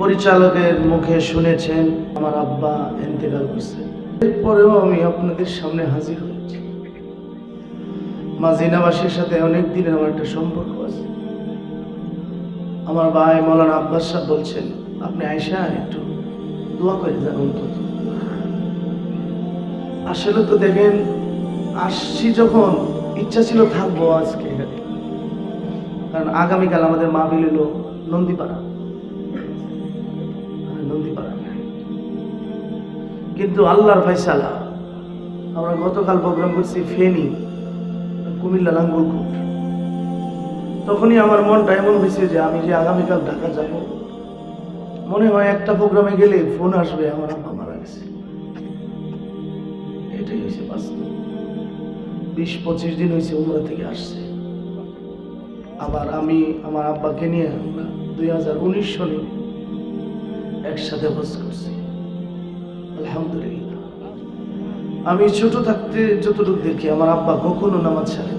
পরিচালকের মুখে শুনেছেন, আমার আব্বা এন্তেকাল করছে। এরপরেও আমি আপনাদের সামনে হাজির হয়েছি। মাজিনাবাসীর সাথে অনেক দিনের আমার একটা সম্পর্ক আছে। আমার ভাই মৌলানা আব্বাস সাহেব বলছেন, আপনি আয়সা একটু দোয়া করে যান অন্তত। আসলে তো দেখেন, আসছি যখন, ইচ্ছা ছিল থাকব আজকে এখানে। কারণ আগামীকাল আমাদের মা বিলিল নন্দীপাড়া। কিন্তু আল্লাহর ফাইসালা আমরা গতকাল প্রোগ্রাম করছি ফেনি, কুমিল্লা লাঙ্গলকোট। তখনই আমার মনটা এমন হয়েছে যে আমি যে আগামীকাল ঢাকা যাব, মনে হয় একটা প্রোগ্রামে গেলে ফোন আসবে, আমার আব্বা মারা গেছে। এটাই হয়েছে বাস্তব। বিশ পঁচিশ দিন হয়েছে উমরা থেকে আসছে। আবার আমি আমার আব্বাকে নিয়ে আমরা দুই হাজার উনিশ সালে একসাথে হজ করছি। আলহামদুলিল্লাহ। আমি ছোট থাকতে যতটুকু দেখি, আমার আব্বা কখনো নামাজ ছাড়ে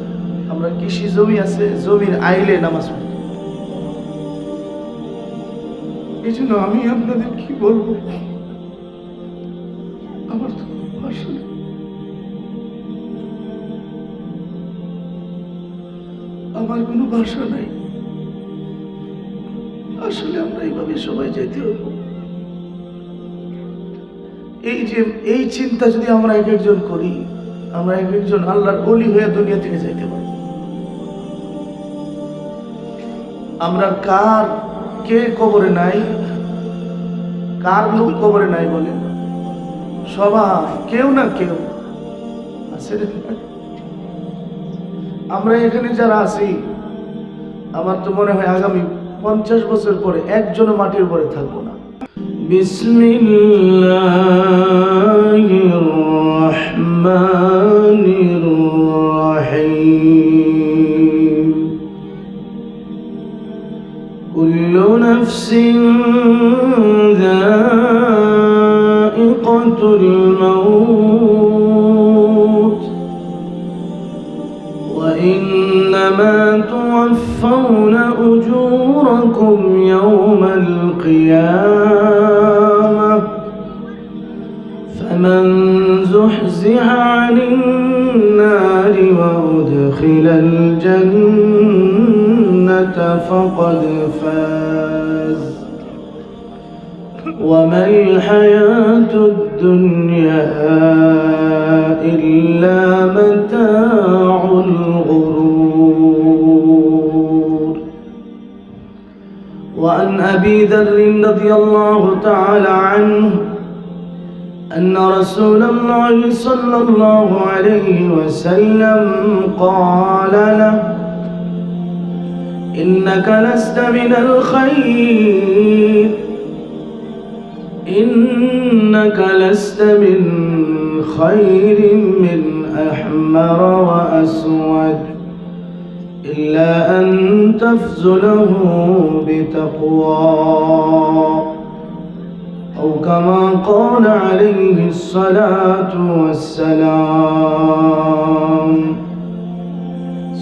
আমরা কৃষি জমি আছে, জমির আইলে নামাজ পড়ি। এই জন্য আমি আপনাদের কি বলব? আমার তো নেই। আমার কোনো ভাষা নাই। আসলে আমরা এইভাবে সবাই যেতে হবে এই যে, এই চিন্তা যদি আমরা এক একজন করি, আমরা এক একজন আল্লাহর অলি হয়ে দুনিয়া থেকে যাইতে পারব আমরা কার কে কবরে নাই, কার লোক কবরে নাই বলে সবাই, কেউ না কেউ আছে আমরা এখানে যারা আছি, আমার তো মনে হয় আগামী পঞ্চাশ বছর পরে একজনও মাটির উপরে থাকব بسم الله الرحمن الرحيم. كل نفس ذائقة الموت. وإنما توفون أجوركم فقد فاز. وما الحياة الدنيا إلا متاع الغرور. وعن أبي ذر رضي الله تعالى عنه أن رسول الله صلى الله عليه وسلم قال له إنك لست من الخير. إنك لست من خير من أحمر وأسود إلا أن تفزله بتقوى. أو كما قال عليه الصلاة والسلام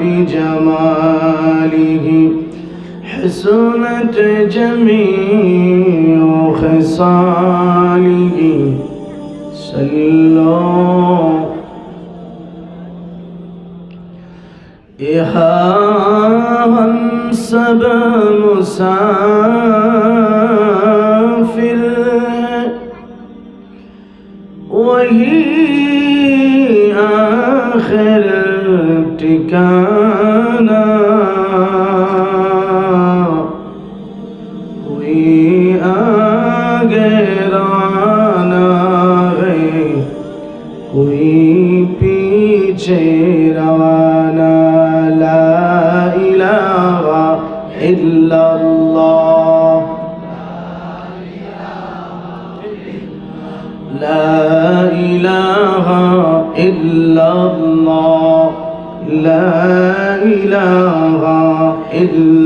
بجماله حسنت جميع خصاله. صلوا إها منصب مسافر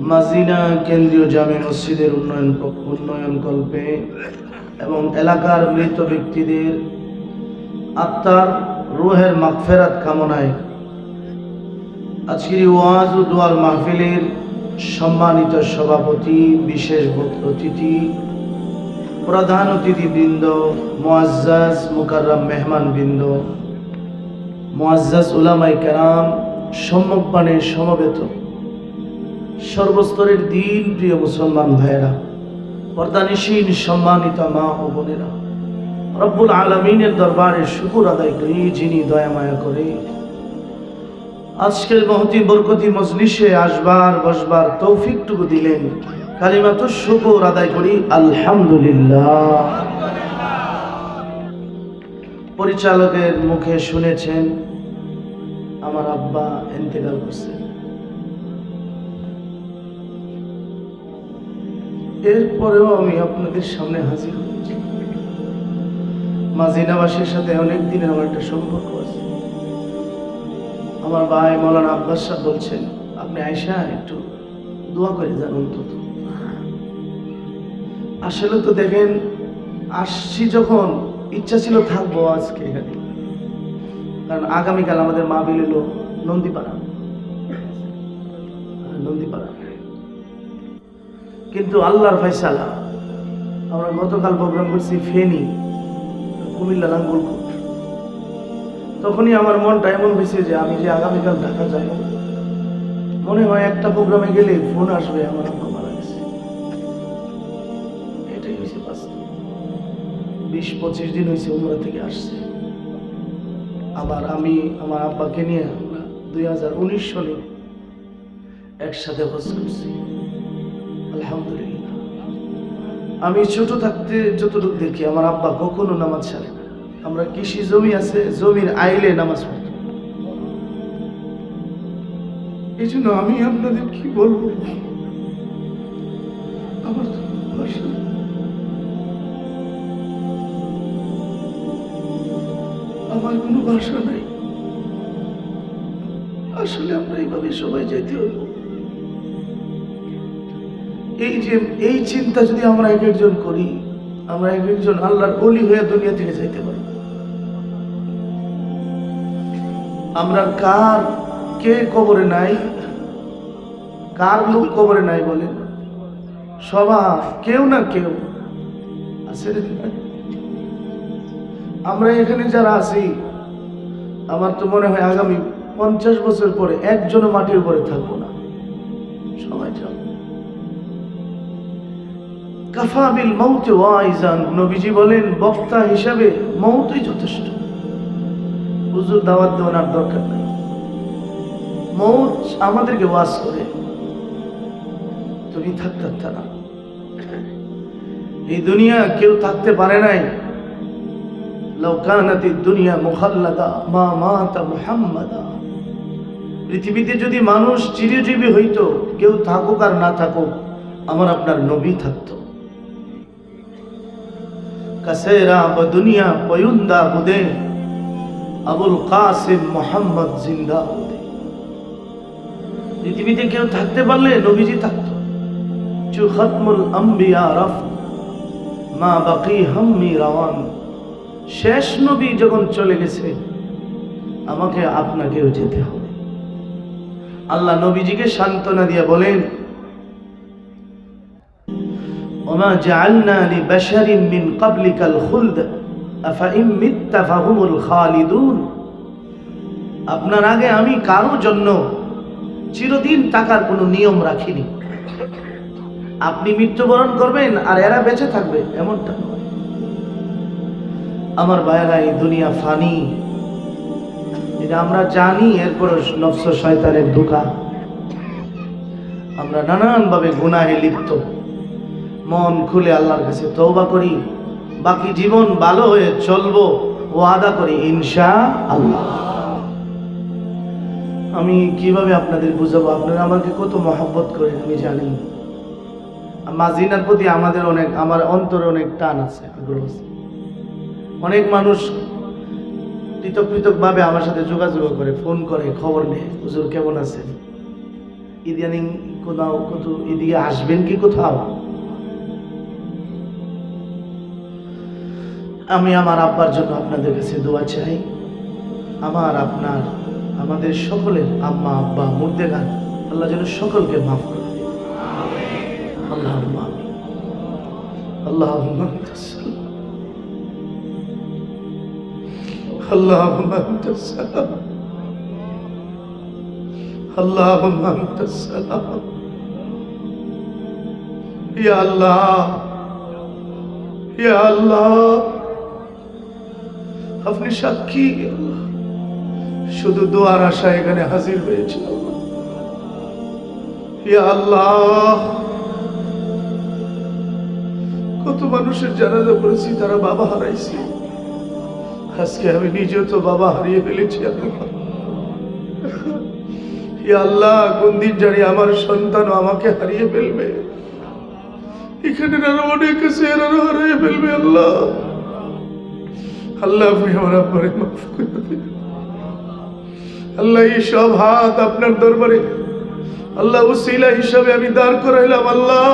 মাজিনা কেন্দ্রীয় জামে মসজিদের উন্নয়ন উন্নয়ন কল্পে এবং এলাকার মৃত ব্যক্তিদের আত্মার রুহের মাগফেরাত কামনায় আজকের ওয়াজ ও দোয়ার মাহফিলের সম্মানিত সভাপতি, বিশেষ অতিথি, প্রধান অতিথিবৃন্দ, মোয়াজ্জাজ মুকাররাম মেহমান বৃন্দ মোয়াজ্জাজ উলামাই কেরাম সম্মুখপানে সমবেত সর্বস্তরের দিন, প্রিয় মুসলমান ভাইয়েরা, পর্দানিসীন সম্মানিত মা ও বোনেরা, রব্বুল আলমিনের দরবারে শুকুর আদায় করি, যিনি দয়া মায়া করে। আজকের মহতি বরকতি মজলিসে আসবার, বসবার তৌফিকটুকু দিলেন কালিমাত শুকুর আদায় করি, আলহামদুলিল্লাহ। পরিচালকের মুখে শুনেছেন, আমার আব্বা ইন্তেকাল করছে। এরপরেও আমি আপনাদের সামনে হাজির হয়েছি মাজিনাবাসীর সাথে অনেক দিনের আমার একটা সম্পর্ক আছে। আমার ভাই মৌলানা আব্বাস সাহেব বলছেন, আপনি আয়সা একটু দোয়া করে যান অন্তত। আসলে তো দেখেন, আসছি যখন ইচ্ছা ছিল থাকব আজকে এখানে। কারণ আগামীকাল আমাদের মা বিলিল নন্দীপাড়া। কিন্তু আল্লাহর ফয়সালা। আমরা গতকাল প্রোগ্রাম করছি ফেনি, কুমিল্লা লাঙ্গুলকোট তখনই আমার মনটা এমন হয়েছে যে আমি যে আগামীকাল ঢাকা যাব। মনে হয় একটা প্রোগ্রামে গেলে ফোন আসবে, আমার আব্বা মারা গেছে। এটাই হয়েছে বিশ পঁচিশ দিন হয়েছে উমরা থেকে আসছে। আবার আমি, আমার আব্বাকে নিয়ে আমরা দুই হাজার উনিশ সালে একসাথে হজ করছি। আলহামদুলিল্লাহ। আমি ছোট থাকতে যতটুকু দেখি, আমার আব্বা কখনো নামাজ ছাড়ে না। আমরা কৃষি জমি আছে, জমির আইলে নামাজ পড়তাম এই জন্য আমি আপনাদের কি বলব? আমার আমার কোনো ভাষা নাই। আসলে আমরা এইভাবে সবাই যেতে হইব। এই যে, এই চিন্তা যদি আমরা এক একজন করি, আমরা এক একজন আল্লাহর অলি হয়ে দুনিয়া থেকে যাইতে পারি। আমরা কার, কে কবরে নাই, কার লোক কবরে নাই বলেন? সবার, কেউ না কেউ আছে আমরা এখানে যারা আছি, আমার তো মনে হয় আগামী পঞ্চাশ বছর পরে একজনও মাটির উপরে থাকব না। সবাই যাব কাফাবিল মৌতে ওয়াইজান। নবীজি বলেন, বক্তা হিসাবে মৌতই যথেষ্ট। হুজুর দাওয়াত দেওয়ার দরকার নাই। মৌত আমাদেরকে ওয়াজ করে। তুমি থাকতে তারা এই দুনিয়া কেউ থাকতে পারে নাই। লৌকানাতি দুনিয়া মুখাল্লাদা মা মাতা মুহাম্মাদা। পৃথিবীতে যদি মানুষ চিরজীবী হইতো, কেউ থাকুক আর না থাকুক, আমার আপনার নবী থাকতো। কাসেরা দুনিয়া পয়ুন্দা বুদে আবুল কাসিম মোহাম্মদ জিন্দা বুদে পৃথিবীতে কেউ থাকতে পারলে নবীজি থাকতো। চু খতমুল আম্বিয়া রফ, মা বাকি হাম্মি রাওয়ান। শেষ নবী যখন চলে গেছে, আমাকে আপনাকেও যেতে হবে। আল্লাহ নবীজিকে সান্ত্বনা দিয়ে বলেন ওমা জাআলনা লি বাশারিন মিন ক্বাবলিকাল খুলদ আফাইম মিত্তা ফাহুমুল আপনার আগে আমি কারও জন্য চিরদিন টাকার কোনো নিয়ম রাখিনি। আপনি মৃত্যুবরণ করবেন আর এরা বেঁচে থাকবে, এমনটা আমার ভাইয়েরা, এই দুনিয়া ফানি। এটা আমরা জানি এরপর নফস শয়তানের ধোকা। আমরা নানানভাবে গুনাহে লিপ্ত। মন খুলে আল্লাহর কাছে তওবা করি। বাকি জীবন ভালো হয়ে চলবো ও আদা করি ইনশা আল্লাহ আমি কীভাবে আপনাদের বুঝাবো? আপনারা আমাকে কত মহব্বত করেন, আমি জানি। মাজিনার প্রতি আমাদের অনেক, আমার অন্তরে অনেক টান আছে, আগ্রহ আছে। অনেক মানুষ পৃথক পৃথকভাবে আমার সাথে যোগাযোগ করে, ফোন করে, খবর নেয়, হুজুর কেমন আছেন? ইদানিং কোথাও কোথাও এদিকে আসবেন কি কোথাও? আমি আমার আব্বার জন্য আপনাদের কাছে দোয়া চাই। আমার আপনার, আমাদের সকলের আম্মা, আব্বা মুর্দেগান আল্লাহ যেন সকলকে মাফ করে আল্লাহ আল্লাহ আল্লাহ আল্লাহ। আল্লাহ আল্লাহ। আপনি সাক্ষী শুধু দোয়ার আশা এখানে হাজির হয়েছে আল্লাহ, কত মানুষের জানাজা করেছি তারা বাবা হারাইছি। আজকে আমি নিজেও তো বাবা হারিয়ে ফেলেছি আল্লাহ, কোন দিন জানি আমার সন্তান আমাকে হারিয়ে ফেলবে। এখানে আরও অনেক আছে এরাও হারিয়ে ফেলবে আল্লাহ। আল্লাহ আমার আল্লাহ হাত আপনার দরবারে। আল্লাহ উসিলা হিসাবে আমি দাঁড় করাইলাম, আল্লাহ।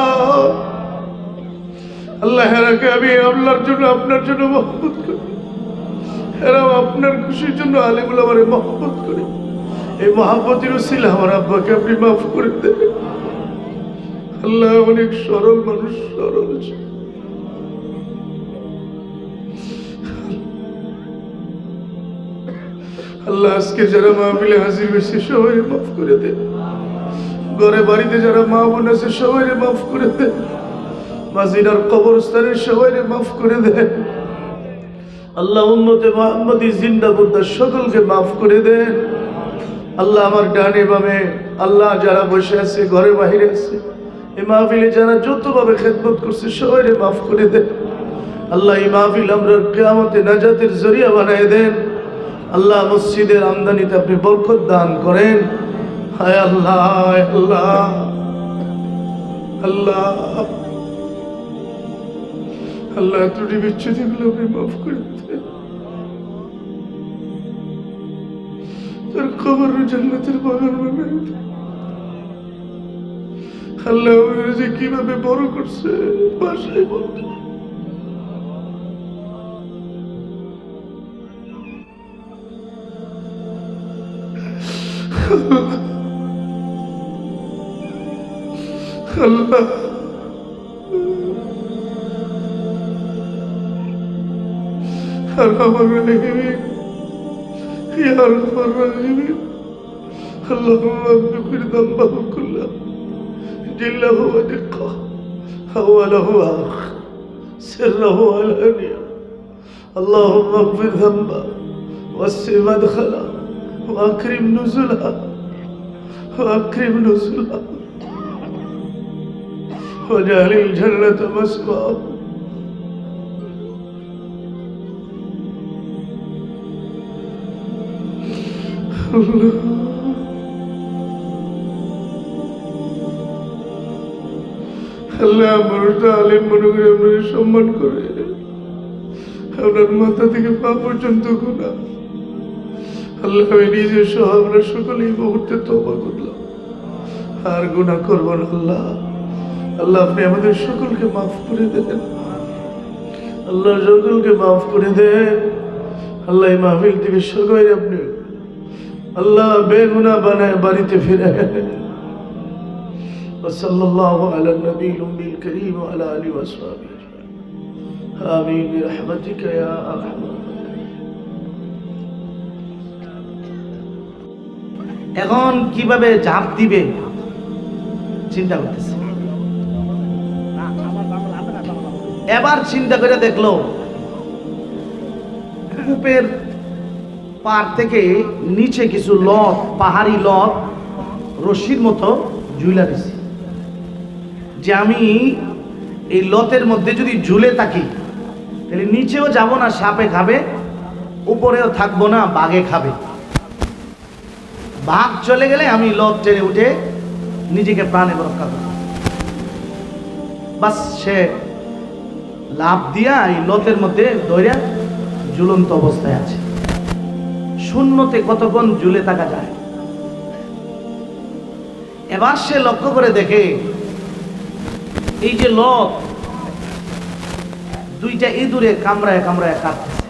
আল্লাহ, হেরাকে আমি আল্লাহর জন্য, আপনার জন্য মহব্বত করি। এরাও আপনার খুশির জন্য আলেগুলো আমার মহব্বত করি। এই মহাব্বতের উসিলা আমার আব্বাকে আপনি মাফ করে দেবেন। আল্লাহ, অনেক সরল মানুষ, সরল ছিল। আল্লাহ আজকে যারা মাহফিলে হাজির হয়েছে সবাই মাফ করে দেন ঘরে বাড়িতে যারা মা বোন আছে সবাই মাফ করে দেন মাজিনার কবরস্থানের সবাই মাফ করে দেন আল্লাহ উম্মতে মোহাম্মদী জিন্দাবুদ্দার সকলকে মাফ করে দেন আল্লাহ আমার ডানে বামে, আল্লাহ যারা বসে আছে, ঘরে বাহিরে আছে এই মাহফিলে যারা যতভাবে খেদমত করছে সবাই মাফ করে দেন আল্লাহ এই মাহফিল আমরা কেয়ামতে নাজাতের জরিয়া বানায় দেন। আল্লাহ মসজিদের আমদানিতে আপনি বরকত দান করেন। হায় আল্লাহ আল্লাহ আল্লাহ। আল্লাহ ত্রুটি বিচ্ছুতিগুলো আপনি মাফ করে দেন তোর খবর জান্নাতের বাগান দেন। আল্লাহ কীভাবে বড় করছে, বাসায় বলতে يا اللهم اغفر ذنبه كله. جله ودقه أوله وآخره سره والأنية اللهم اغفر ذنبه. وسع مدخله وأكرم نزله. وأكرم نزله واجعل الجنة مسواه আল্লাহ মানুষটা আলেম মনে করে আপনাকে সম্মান করে আপনার মাথা থেকে পা পর্যন্ত গুণা আল্লাহ আমি নিজে সহ আমরা সকলেই এই মুহূর্তে তবা করলাম আর গুণা করবো না আল্লাহ আল্লাহ আপনি আমাদের সকলকে মাফ করে দেন আল্লাহ সকলকে মাফ করে দেন আল্লাহ এই মাহফিল থেকে সবাই আপনি আল্লাহ বেগুনা বানায় বাড়িতে ফিরে وصلى الله على النبي الأمي الكريم وعلى آله وأصحابه أجمعين آمين برحمتك يا أرحم الراحمين এখন কিভাবে ঝাঁপ দিবে চিন্তা করতেছে। এবার চিন্তা করে দেখল কূপের পার থেকে নিচে কিছু লট পাহাড়ি লট রশির মতো ঝুলা দিছে যে আমি এই লতের মধ্যে যদি ঝুলে থাকি তাহলে নিচেও যাব না সাপে খাবে উপরেও থাকব না বাঘে খাবে। বাঘ চলে গেলে আমি লত টেনে উঠে নিজেকে প্রাণে রক্ষা করব। বাস সে লাভ দিয়া এই লতের মধ্যে ধৈর্য ঝুলন্ত অবস্থায় আছে। শূন্যতে কতক্ষণ ঝুলে থাকা যায়? এবার সে লক্ষ্য করে দেখে, এই যে লত, দুইটা ইঁদুরে কামড়ায় কামড়ায় কাটতেছে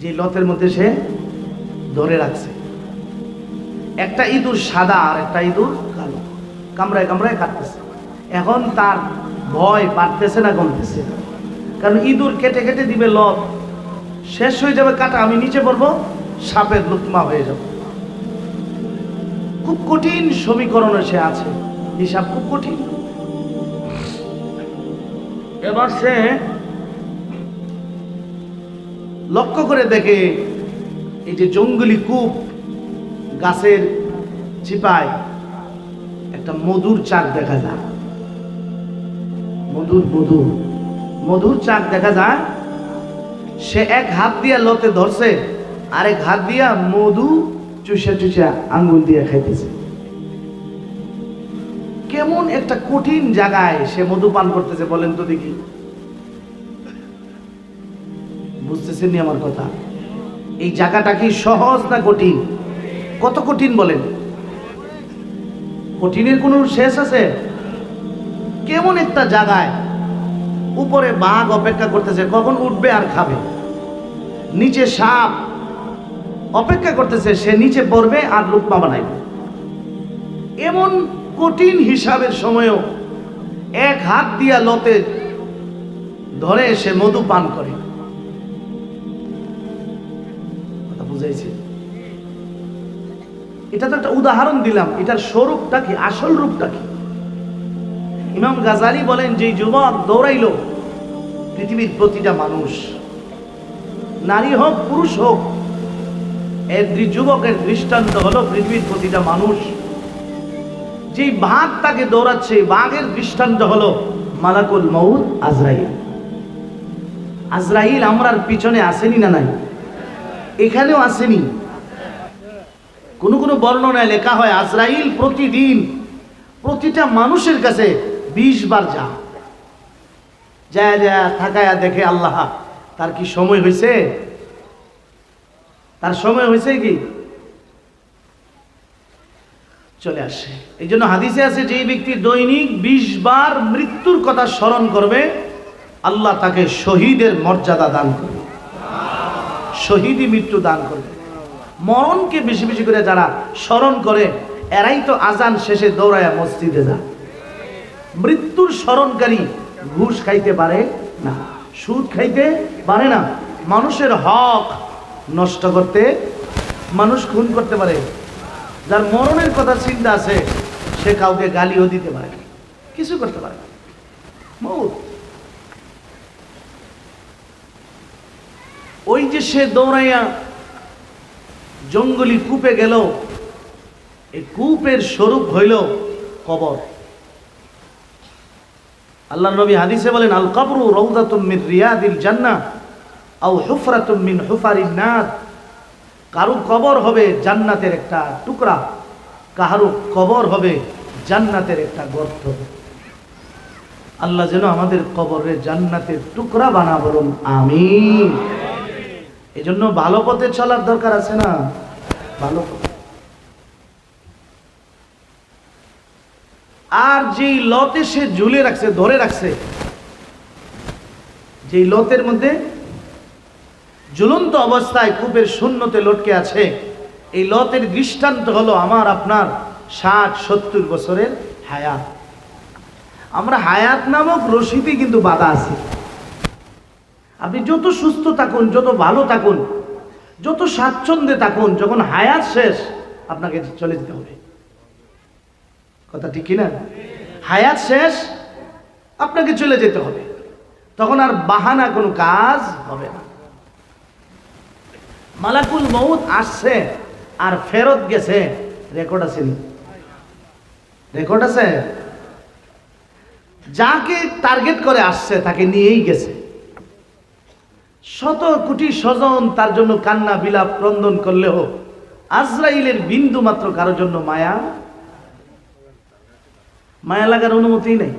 যে লতের মধ্যে সে ধরে রাখছে একটা ইঁদুর সাদা আর একটা ইঁদুর কালো। কামড়ায় কামড়ায় কাটতেছে। এখন তার ভয় বাড়তেছে না কমতেছে। কারণ ইঁদুর কেটে কেটে দিবে লত শেষ হয়ে যাবে কাটা, আমি নিচে পড়ব, সাপের লুকমা হয়ে যাবে। খুব কঠিন সমীকরণে সে আছে। হিসাব খুব কঠিন। এবার সে লক্ষ্য করে দেখে, এই যে জঙ্গলি কূপ গাছের চিপায় একটা মধুর চাক দেখা যায়। মধুর মধুর মধুর চাক দেখা যায়। সে এক হাত দিয়া লতে ধরছে, আরেক হাত দিয়া মধু চুষা চুষা আঙ্গুল দিয়ে খাইতেছে। কেমন একটা কঠিন জায়গায় সে মধু পান করতেছে বলেন তো দেখি। বুঝতেছেন আমার কথা? এই জায়গাটা কি সহজ না কঠিন? কত কঠিন বলেন? কঠিনের কোনো শেষ আছে? কেমন একটা জায়গায় উপরে বাঘ অপেক্ষা করতেছে, কখন উঠবে আর খাবে। নিচে সাপ অপেক্ষা করতেছে, সে নিচে পড়বে আর লুকমা বানাইবে এমন কঠিন হিসাবের সময়ও এক হাত দিয়া লতে ধরে সে মধু পান করে। বুঝাইছে? এটা তো একটা উদাহরণ দিলাম। এটার স্বরূপটা কি? আসল রূপটা কি? ইমাম গাজালি বলেন যে যুবক দৌড়াইল, পৃথিবীর প্রতিটা মানুষ, নারী হোক, পুরুষ হোক, এর যুবকের দৃষ্টান্ত হলো পৃথিবীর প্রতিটা মানুষ। যেই বাঘ তাকে দৌড়াচ্ছে, বাঘের দৃষ্টান্ত হলো মালাকুল মৌত আজরাইল। আজরাইল আমরার পিছনে আসেনি না নাই? এখানেও আসেনি। কোনো কোনো বর্ণনায় লেখা হয়, আজরাইল প্রতিদিন প্রতিটা মানুষের কাছে বিশ বার যা। যা যা থাকায়া দেখে আল্লাহ, তার কি সময় হয়েছে তার সময় হয়েছে কি? চলে আসে। এই জন্য হাদিসে আছে যে ব্যক্তি দৈনিক বিশ বার মৃত্যুর কথা স্মরণ করবে, আল্লাহ তাকে শহীদের মর্যাদা দান করবে। শহীদই মৃত্যু দান করবে। মরণকে বেশি বেশি করে যারা স্মরণ করে, এরাই তো আজান শেষে দৌড়ায় মসজিদে যায়। মৃত্যুর স্মরণকারী ঘুষ খাইতে পারে না, সুদ খাইতে পারে না। মানুষের হক নষ্ট করতে, মানুষ খুন করতে পারে। যার মরণের কথা চিন্তা আছে, সে কাউকে গালিও দিতে পারে। কিছু করতে পারে না। ওই যে সে দৌড়াইয়া জঙ্গলি কূপে গেল। এই কূপের স্বরূপ হইল কবর। আল্লাহ নবী হাদিসে বলেন, আল কবরু রৌদাতুম মিন রিয়াদিল জান্নাহ আও হুফরাতুম মিন হুফারিন কারও কবর হবে জান্নাতের একটা টুকরা কাহারো কবর হবে জান্নাতের একটা গর্ত। আল্লাহ যেন আমাদের কবরে জান্নাতের টুকরা বানা বলুন, আমিন। এই জন্য ভালো পথে চলার দরকার আছে না? ভালো আর যেই লতে সে ঝুলে রাখছে, ধরে রাখছে যে এই লতের মধ্যে জ্বলন্ত অবস্থায় কূপের শূন্যতে লটকে আছে, এই লতের দৃষ্টান্ত হলো আমার, আপনার ষাট, সত্তর বছরের হায়াত। আমরা হায়াত নামক রশিদই কিন্তু বাধা আছি। আপনি যত সুস্থ থাকুন, যত ভালো থাকুন, যত স্বাচ্ছন্দ্যে থাকুন, যখন হায়াত শেষ, আপনাকে চলে যেতে হবে। কথা ঠিক কিনা? হায়াত শেষ, আপনাকে চলে যেতে হবে। তখন আর বাহানা কোনো কাজ হবে না। মালাকুল মৌত আসছে, আর ফেরত গেছে। রেকর্ড আছে? রেকর্ড আছে? যাকে টার্গেট করে আসছে, তাকে নিয়েই গেছে। শত কোটি স্বজন তার জন্য কান্না বিলাপ ক্রন্দন করলেও আজরাইলের বিন্দু মাত্র কারোর জন্য মায়া? মায়া লাগার অনুমতি নেই।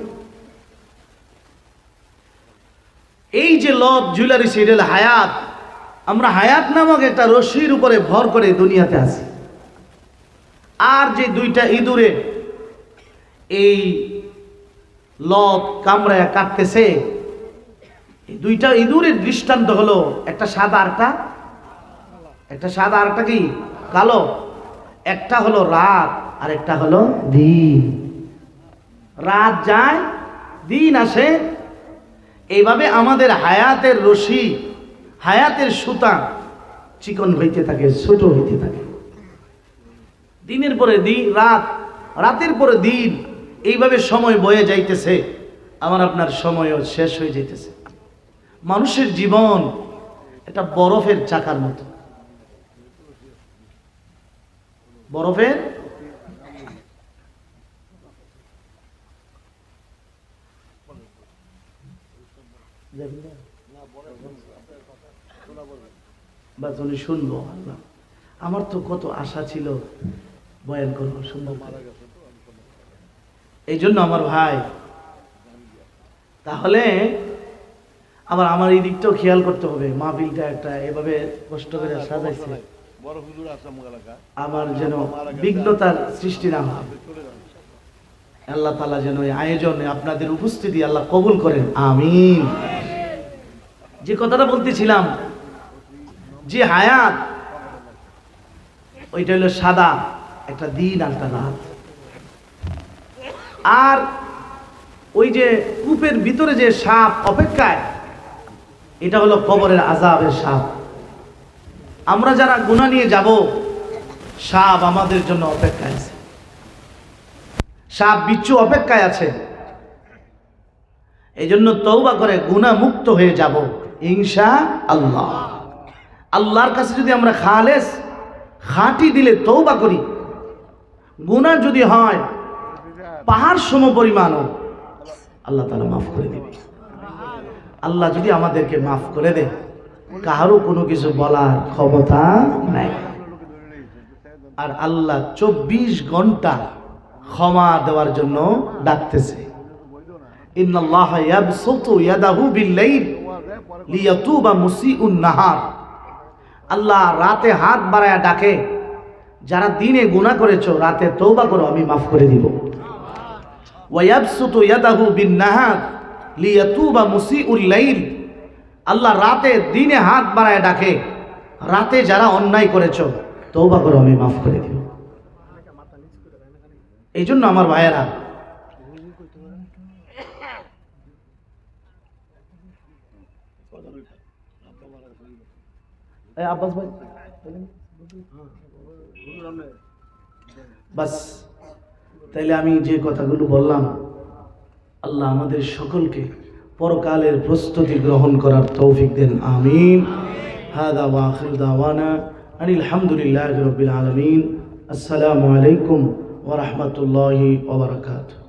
এই যে লত জুয়েলারি সিরিয়াল হায়াত, আমরা হায়াত নামক একটা রশির উপরে ভর করে দুনিয়াতে আছি। আর যে দুইটা ইঁদুরে এই লত কামড়ায় কাটতেছে দুইটা ইঁদুরের দৃষ্টান্ত হলো, একটা সাদা আরটা একটা সাদা আরটা কি? কালো। একটা হলো রাত, আর একটা হলো দিন। রাত যায়, দিন আসে। এইভাবে আমাদের হায়াতের রশি, হায়াতের সুতা চিকন হইতে থাকে, ছোট হইতে থাকে। দিনের পরে দিন রাত, রাতের পরে দিন। এইভাবে সময় বয়ে যাইতেছে। আমার আপনার সময়ও শেষ হয়ে যাইতেছে। মানুষের জীবন এটা বরফের চাকার মতো। বরফের? উনি শুনব আমার তো কত আশা ছিল, বয়ান করব, শুনব। এই জন্য আমার ভাই, তাহলে আবার আমার এই দিকটাও খেয়াল করতে হবে। মাহফিলটা একটা এভাবে কষ্ট করে সাজাইছে। আসলাম এলাকা আমার যেন বিঘ্নতার সৃষ্টি না হয়। আল্লাহ তালা যেন এই আয়োজনে আপনাদের উপস্থিতি আল্লাহ কবুল করেন। আমিন। যে কথাটা বলতেছিলাম যে হায়াত ওইটা হলো সাদা একটা দিন আর একটা রাত। আর ওই যে কূপের ভিতরে যে সাপ অপেক্ষায় এটা হলো কবরের আজাবের সাপ আমরা যারা গুণা নিয়ে যাব সাপ আমাদের জন্য অপেক্ষায় আছে। সাপ বিচ্ছু অপেক্ষায় আছে। এই জন্য তৌবা করে গুণা মুক্ত হয়ে যাব ইনশা আল্লাহ আল্লাহর কাছে যদি আমরা খালেস, খাঁটি দিলে তৌবা করি। গুণা যদি হয়, পাহাড় সম পরিমাণও আল্লাহ তালা মাফ করে দেবে আল্লাহ যদি আমাদেরকে মাফ করে দেয়, কারও কোনো কিছু বলার ক্ষমতা নাই। আর আল্লাহ চব্বিশ ঘণ্টা ক্ষমা দেওয়ার জন্য ডাকতেছে। আল্লাহ রাতে হাত বাড়ায়া ডাকে, যারা দিনে গুনাহ করেছ, রাতে তৌবা করো, আমি মাফ করে দিব। ওয়ায়াবসুতু ইয়াদাহু বিন-নাহার লিয়াতুবা মুসিউল লাইল। আল্লাহ রাতে দিনে হাত বাড়ায় ডাকে, রাতে যারা অন্যায় করেছ তৌবা করো, আমি মাফ করে দিব। এই জন্য আমার ভাইয়েরা আব্বাস ভাই বাস, তাইলে আমি যে কথাগুলো বললাম আল্লাহ আমাদের সকলকে পরকালের প্রস্তুতি গ্রহণ করার তৌফিক দেন, আমিন। হাদা ওয়াখির দাওয়ানা আনিল হামদুলিল্লাহি রবিল আলামিন। আসসালামু আলাইকুম ওয়া রাহমাতুল্লাহি ওয়া বারাকাতুহু।